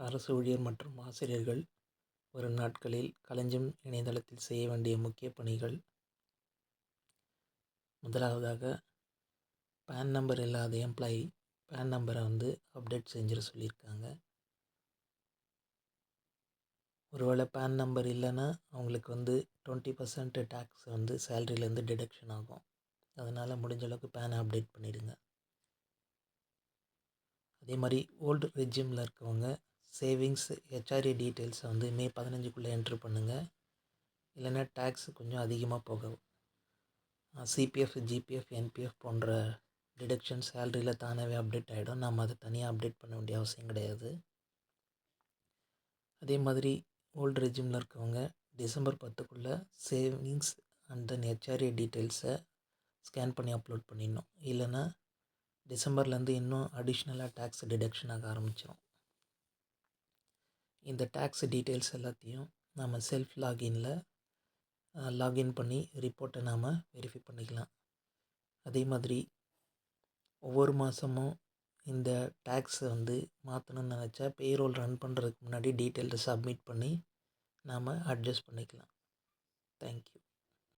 அரசு ஊழியர் மற்றும் ஆசிரியர்கள் வரும் நாட்களில் களஞ்சியம் இணையதளத்தில் செய்ய வேண்டிய முக்கிய பணிகள். முதலாவதாக பேன் நம்பர் இல்லாத எம்ப்ளாயி பேன் நம்பரை வந்து அப்டேட் செஞ்சிட சொல்லியிருக்காங்க. ஒருவேளை பேன் நம்பர் இல்லைன்னா அவங்களுக்கு வந்து டுவெண்ட்டி பர்சன்ட் டேக்ஸ் வந்து சேலரியிலேருந்து டிடக்ஷன் ஆகும். அதனால் முடிஞ்ச அளவுக்கு பேனை அப்டேட் பண்ணிடுங்க. அதே மாதிரி ஓல்டு ரெஜிமில் இருக்கவங்க சேவிங்ஸ் ஹெச்ஆர்ஏ டீட்டெயில்ஸை வந்து மே பதினஞ்சுக்குள்ளே என்ட்ரு பண்ணுங்கள் இல்லைன்னா டேக்ஸ் கொஞ்சம் அதிகமாக போக சிபிஎஃப் ஜிபிஎஃப் என்பிஎஃப் போன்ற டிடக்ஷன் சேலரியில் தானாகவே அப்டேட் ஆகிடும் நம்ம அதை தனியாக அப்டேட் பண்ண வேண்டிய அவசியம் கிடையாது. அதே மாதிரி ஓல்டு ரெஜிமில் இருக்கவங்க டிசம்பர் பத்துக்குள்ளே சேவிங்ஸ் அண்ட் தென் ஹெச்ஆர்ஏ டீட்டெயில்ஸை ஸ்கேன் பண்ணி அப்லோட் பண்ணிடணும். இல்லைன்னா டிசம்பர்லேருந்து இன்னும் அடிஷ்னலாக டேக்ஸ் டிடக்ஷன் ஆக ஆரம்பிச்சிடும் இந்த டேக்ஸ் டீட்டெயில்ஸ் எல்லாத்தையும் நம்ம செல்ஃப் லாகின்ல லாகின் பண்ணி ரிப்போர்ட்டை நாம் வெரிஃபை பண்ணிக்கலாம். அதே மாதிரி ஒவ்வொரு மாதமும் இந்த டேக்ஸை வந்து மாற்றணும்னு நினச்சா பேரோல் ரன் பண்ணுறதுக்கு முன்னாடி டீட்டெயில்ஸை சப்மிட் பண்ணி நாம் அட்ஜஸ்ட் பண்ணிக்கலாம். தேங்க்யூ